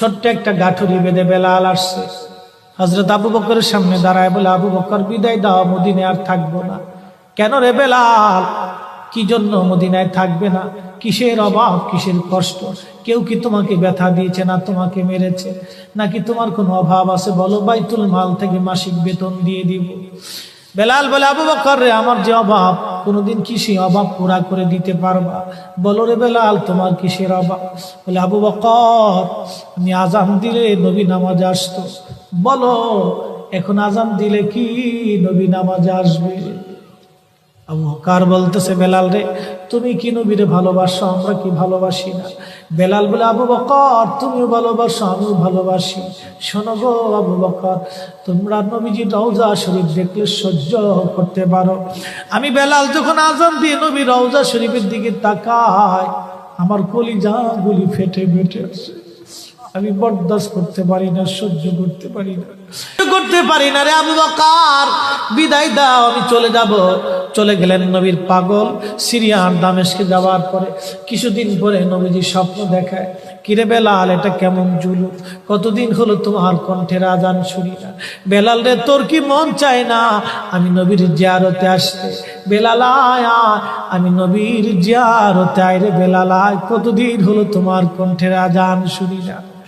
ছোট্ট একটা গাঠুরি বেঁধে বেলাল আসছে। হজরত আবু বকরের সামনে দাঁড়ায় বলে, আবু বকর, বিদায় দাও মদিনে আর থাকব না। কেন রে বেলাল? কি জন্য মদিনায় থাকবে না? কিসের অভাব, কিসের কষ্ট? কেউ কি তোমাকে ব্যথা দিয়েছে না তোমাকে মেরেছে? নাকি তোমার কোনো অভাব আছে? বলো, বাইতুল মাল থেকে মাসিক বেতন দিয়ে দিব। বেলাল বলে, আবু বকর রে, আমার যে অভাব, কোনোদিন কিসে অভাব পুরা করে দিতে পারবা? বলো রে বেলাল, তোমার কিসের অভাব? বলে, আবু বকর, আমি আজান দিলে নবী নামাজ আসতো। বলো, এখন আজান দিলে কি নবী নামাজ আসবে? আবু বকর বলতেছে, বেলাল রে তুমি কি নবীরে ভালোবাসো? আমরা কি ভালোবাসি না? বেলাল বলে, আবু বকর, তুমিও ভালোবাসো, আমিও ভালোবাসি। শোনো গো আবু বকর, তোমরা নবীজি রওজা শরীফ দেখলে সহ্য করতে পারো। আমি বেলাল যখন আজান দিয়ে নবী রওজা শরীফের দিকে তাকায় আমার কলিজা গুলি ফেটে ফেটে আসে আমি বরদাস্ত করতে পারি না সহ্য করতে পারি না। করতে পারি না রে আবু বকার। বিদায় দাও আমি চলে যাব। চলে গেলেন নবীর পাগল সিরিয়ার দামেশকে যাওয়ার পরে। কিছুদিন পরে নবীজি স্বপ্ন দেখায় কিরে বেলাল এটা কেমন জুলু কতদিন হলো তোমার কণ্ঠের আজান শুনি না। বেলাল রে তোর কি মন চায় না? আমি নবীর জিয়ারতে আসতে। বেলাল আয়, আমি নবীর জিয়ারতে আয় রে বেলাল আয়। কতদিন হলো তোমার কণ্ঠের আজান শুনি না।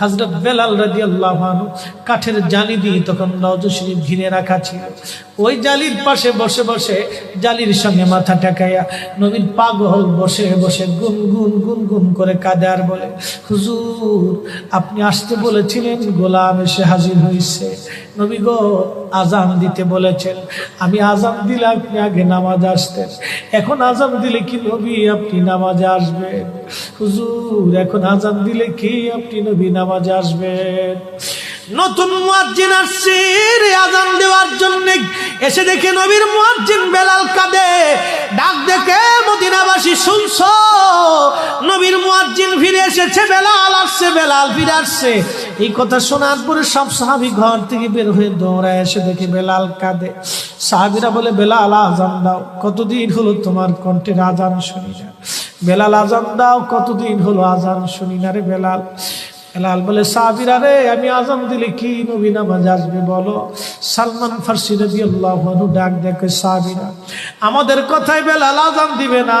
হজরত বেলাল রাজি আল্লাহ কাঠের জালি দিয়ে তখন রওজ ঘিরে রাখা ছিল। ওই জালির পাশে বসে বসে জালির সঙ্গে মাথা টেকাইয়া নবীন পাগল বসে বসে গুন গুন গুন গুন করে কাঁদে আর বলে, হুজুর, আপনি আসতে বলেছিলেন গোলাম এসে হাজির হয়েছে। নবী গো, আজান দিতে বলেছেন। আমি আজান দিলে আপনি আগে নামাজ আসতেন। এখন আজান দিলে কি নবী আপনি নামাজ আসবেন? হুজুর, এখন আজান দিলে কি আপনি নবী নামাজ আসবেন? নতুন মুয়াজ্জিন আসছে আজান দেওয়ার জন্য। এসে দেখে নবীর মুয়াজ্জিন বেলাল কাঁদে। ডাক দেখে মদিনাবাসী শুনছ, নবীর মুয়াজ্জিন ফিরে এসেছে, বেলাল আসছে, বেলাল ফিরে আসছে। এই কথা শোনার পরে সব সাহাবি ঘর থেকে বের হয়ে দৌড়ায় এসে দেখে বেলাল কাঁদে। সাহাবিরা বলে, বেলাল, আজান দাও, কতদিন হলো তোমার কণ্ঠের আজান শুনি না? বেলাল, আজান দাও, কতদিন হলো আজান শুনি না রে বেলাল? বেলাল বলে, সাহাবিরা রে, আমি আজম দিলে কি নবী নামাজ আসবে বলো? সালমান ফার্সি রবি আল্লাহ ডাক দেখে, সাহাবিরা, আমাদের কথায় বেলাল আজম দিবে না।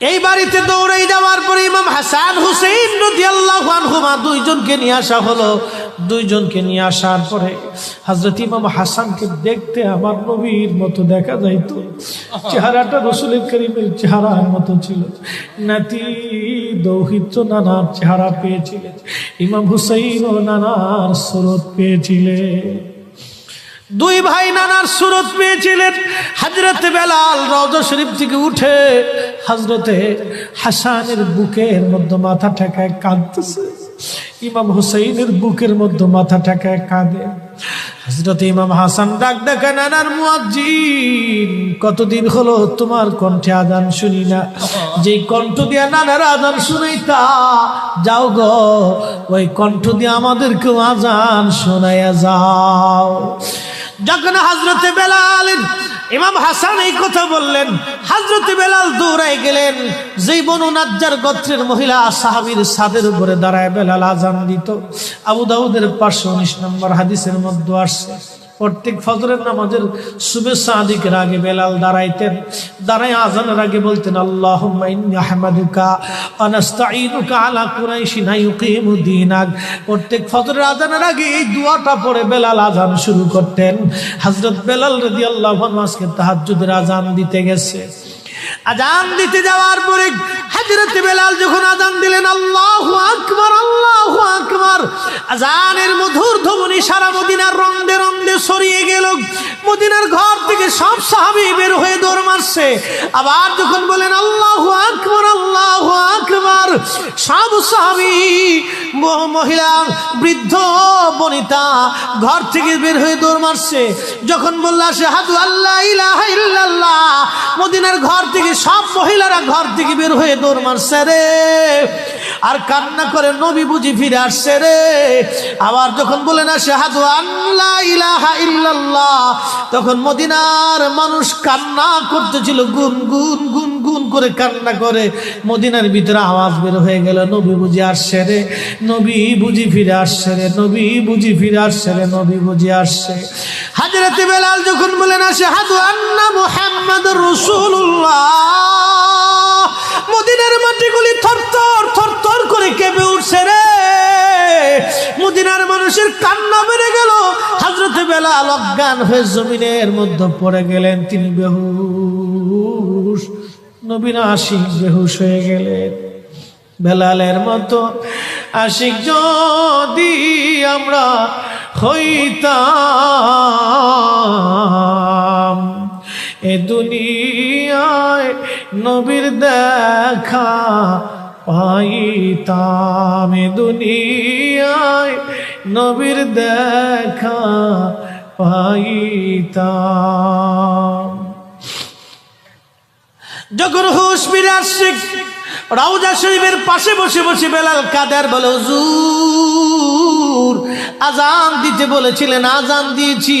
এই বাড়িতে দৌড়াই যাওয়ার পরে ইমাম হাসান রাদিয়াল্লাহু আনহুমা দুইজনকে নিয়ে আসা হলো। দুইজনকে নিয়ে আসার পরে হযরত ইমাম হাসানকে দেখতে আমার নবীর মতো দেখা যাইতো। চেহারাটা রসুল করিমের চেহারার মতো ছিল। নাতি দৌহিত্র নানার চেহারা পেয়েছিলেন। ইমাম হুসাইন ও নানার সুরত পেয়েছিলেন। দুই ভাই নানার সুরত পেয়েছিলেন। হজরত বেলাল রওজ শরীফ থেকে উঠে হাজরতে হাসানের বুকের মধ্যে মাথা ঠেকায় কাঁদতেছে। ইমাম হুসাইনের বুকের মধ্যে মাথা ঠেকায় কাঁদে। হজরত ইমাম হাসান ডাক দেখা, নানার মুয়াজ্জিন, কতদিন হলো তোমার কণ্ঠে আদান শুনি না? যে কণ্ঠ দিয়া নানার আদান শুনাইতা, যাও গো, ওই কণ্ঠ দিয়ে আমাদেরকেও আজান শোনাইয়া যাও। যখন হাজরতে বেলাল, ইমাম হাসান এই কথা বললেন হাজরতে বেলাল দৌড়ায় গেলেন, যেই বনু গোত্রের মহিলা সাহাবির সাদের উপরে দাঁড়ায় বেলাল আজান দিত। আবু দাউদের পাঁচশো উনিশ নম্বর হাদিসের মধ্যে আসছে। প্রত্যেক ফজরের নামাজের শুভেচ্ছা আদিকের আগে বেলাল দাঁড়াইতেন দাঁড়াই আজানের আগে বলতেন আল্লাহ প্রত্যেক ফজরের আজানের আগে এই দুয়াটা পরে বেলাল আজান শুরু করতেন। হজরত বেলাল রদি আল্লাহ আজকে তাহাজ্জুদের আজান দিতে গেছে। আজান দিতে যাওয়ার পরে হাজরত বেলাল যখন আজান দিলেন, আল্লাহ আকবর আল্লাহ আকবর, আজানের মধুর ধ্বনি সারা মদিনার রন্দে রন্দে সরিয়ে গেল। মদিনার ঘর থেকে সব সাহাবি বের হয়ে দৌড় মারছে। আবার যখন বলেন, আল্লাহ আকবর আল্লাহ আকবর সব সাহাবি ম- মহিলা, বৃদ্ধ, বনিতা, ঘর থেকে বের হয়ে দৌড় মারছে। যখন বললা সে হাদু আল্লাহ ইলাহা ইল্লাল্লাহ, মদিনার ঘর থেকে সব মহিলারা ঘর থেকে বের হয়ে দৌড় মারছে রে। আর কান্না করে নবী বুঝি ফিরে আসছে রে। আবার যখন বলে না সে হাদু আল্লাহ ইলাহা তখন মদিনার মানুষ কান্না করতেছিল, গুন গুন গুন গুন করে কান্না করে। মদিনার ভিতরে আওয়াজ বের হয়ে গেল, নবী বুঝি আসছে রে, নবী বুঝি ফিরে আসছে রে, নবী বুঝি ফিরে আসছে রে, নবী বুঝি আসছে। হাজরতে বেলাল যখন বলেন আসে হাদু আন্না মুহাম্মদ রসুল্লাহ মদিনার মাটিগুলি থরথর থরথর করে কেঁপে উঠছে রে। মদিনার মানুষের কান্না বেড়ে গেল। হাজরতে বেলাল অজ্ঞান হয়ে জমিনের মধ্যে পড়ে গেলেন। তিনি বেহুশ, নবীন আশিক বেহুশ হয়ে গেলেন। বেলালের মতো আশিক, যদি আমরা হইতাম এ দুনিয়ায় নবীর দেখা পাইতাম দুনিয়ায়। নবীর দেখা পাইতাম। যখন হুশ ফিরে আসছে রাউজা শরীফের পাশে বসে বসে বেলাল কাদের বলে, হুজুর, আজান দিতে বলেছিলেন, আজান দিয়েছি।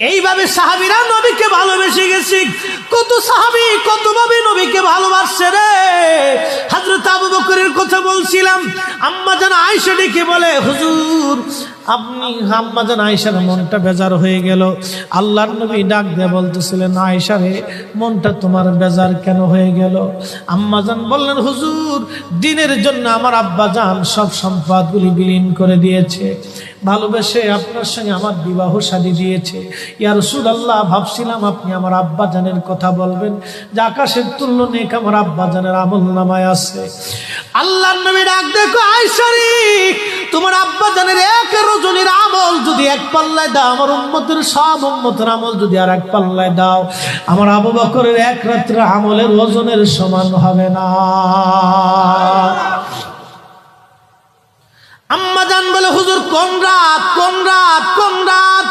এইভাবে সাহাবিরা নবীকে ভালোবেসে গেছি। কত সাহাবি কতভাবে নবীকে ভালোবাসছে রে। হাজরত আবু বকরের কথা বলছিলাম। আম্মা যেন আয়সা ডেকে বলে, হুজুর, আপনি আম্মা যেন আয়সার মনটা বেজার হয়ে গেল। আল্লাহর নবী ডাক দিয়ে বলতেছিলেন আয়সা রে, মনটা তোমার বেজার কেন হয়ে গেল? আম্মাজান বললেন, হুজুর, দিনের জন্য আমার আব্বা জান সব সম্পদগুলি বিলীন করে দিয়েছে। ভালোবেসে আপনার সঙ্গে আমার বিবাহ শাদী দিয়েছে। ইয়ার সুদ আল্লাহ ভাবছিলাম আপনি আমার আব্বা জানের কথা বলবেন। যে আকাশের তুল্য নেক আমার আব্বা জানের আমল নামায় আছে। আল্লাহ নবী ডাক, দেখো আয়সারি, তোমার আব্বা জানের এক রজনীর আমল যদি এক পাল্লায় দাও, আমার উম্মতের সব উম্মতের আমল যদি আর এক পাল্লায় দাও, আমার আবু বকরের এক রাত্রে আমলের ওজনের সমান হবে না। আম্মা জান বলে, হুজুর কোন রাত কোন রাত কোন রাত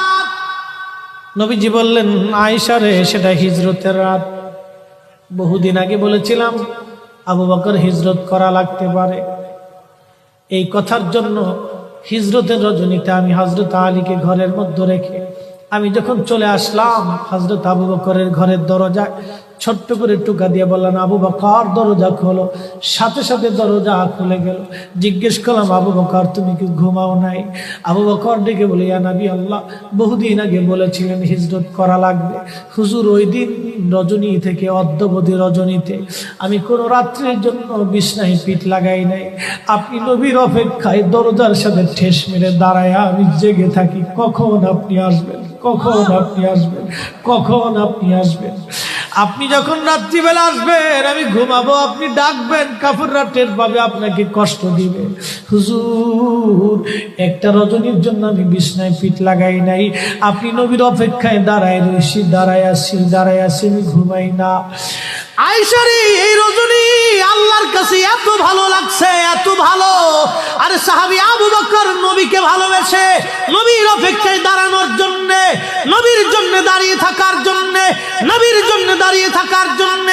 নবীজি বললেন আয়সা রে, সেটা হিজরতের রাত। বহুদিন আগে বলেছিলাম, আবু বকর হিজরত করা লাগতে পারে। এই কথার জন্য হিজরতের রজনীতে আমি হজরত আলীকে ঘরের মধ্যে রেখে আমি যখন চলে আসলাম হজরত আবু বকরের ঘরের দরজায় ছোট্ট করে টুকা দিয়ে বললাম আবু বকর, দরজা খোলো। সাথে সাথে দরজা খুলে গেল। জিজ্ঞেস করলাম, আবু বকর, তুমি কি ঘুমাও নাই? আবু বকর ডেকে বলে নবী আল্লাহ, বহুদিন আগে বলেছিলেন হিজরত করা লাগবে। হুজুর ওই দিন রজনী থেকে, অদ্যবধি রজনীতে। আমি কোনো রাত্রের জন্য বিছনায় পিঠ লাগাই নাই। আপনি নবীর অপেক্ষায় দরজার সাথে ঠেস মেরে দাঁড়ায় আমি জেগে থাকি। কখন আপনি আসবেন? কখন আপনি আসবেন? কখন আপনি আসবেন? আপনি যখন রাত্রিবেলা আসবেন, আমি ঘুমাবো, আপনি ডাকবেন কাপড়রা টের পাবে আপনাকে কষ্ট দিবে। হুজুর, একটা রজনীর জন্য আমি বিছনায় পিঠ লাগাই নাই। আপনি নবীর অপেক্ষায় দাঁড়ায় রয়েছি দাঁড়ায় আসি দাঁড়ায় আসি আমি ঘুমাই না। আইসারি এই রজনী আল্লাহর কাছে এত ভালো লাগছে, এত ভালো। আরে সাহাবি আবু বকর নবীকে ভালোবেসে নবীর অপেক্ষায় দাঁড়ানোর জন্য, নবীর জন্য দাঁড়িয়ে থাকার জন্য, নবীর জন্য দাঁড়িয়ে থাকার জন্য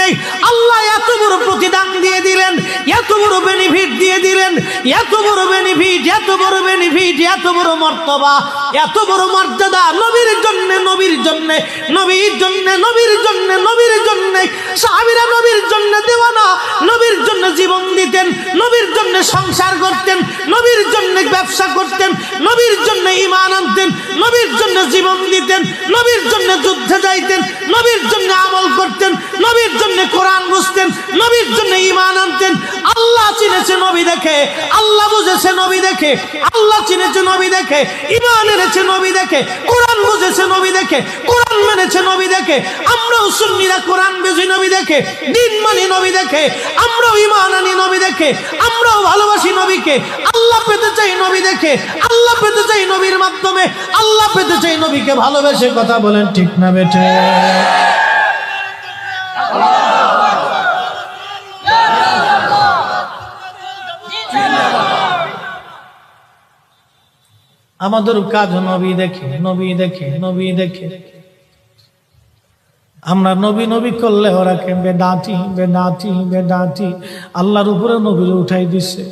আল্লাহ এত বড় প্রতিদান দিলেন এত বড় বেনিফিট দিয়ে দিলেন এত বড় বেনিফিট এত বড় বেনিফিট এত বড় মর্তবা এত বড় মর্যাদা নবীর জন্য নবীর জন্য নবীর জন্য নবীর জন্য নবীর জন্য সাহাবীরা নবীর জন্য দেওয়ানা নবীর জন্য জীবন দিতেন নবীর জন্য সংসার করতেন নবীর জন্য ব্যবসা করতেন নবীর জন্য ইমান আনতেন নবীর জন্য জীবন দিতেন নবীর জন্য যুদ্ধে যাইতেন নবীর জন্য আমল করতেন নবীর জন্য কোরআন বুঝতেন নবীর জন্য ইমান আনতেন আল্লাহ চিনেছে নবী দেখে আল্লাহ বুঝেছে নবী দেখে আল্লাহ চিনেছে নবী দেখে ইমান এনেছে নবী দেখে কোরআন বুঝেছে নবী দেখে কোরআন মেনেছে নবী দেখে আমরাও সুন্নিরা কোরআন বুঝি নবী দেখে দিন মানি নবী দেখে আমরাও ইমান আনি নবী দেখে আমরাও ভালোবাসি নবীকে আল্লাহ পেতে চাই নবী দেখে আল্লাহ পেতে চাই নবীর মাধ্যমে আল্লাহ পেতে চাই নবীকে ভালোবেসে কথা বলেন ঠিক না বেঠে আমাদের কাজ নবী দেখে নবী দেখে নবী দেখে। আমরা নবী নবী করলে ওরা কে বেদাতি বেদাতি বেদাতি আল্লাহর উপরে নবীর উঠাই দিছে।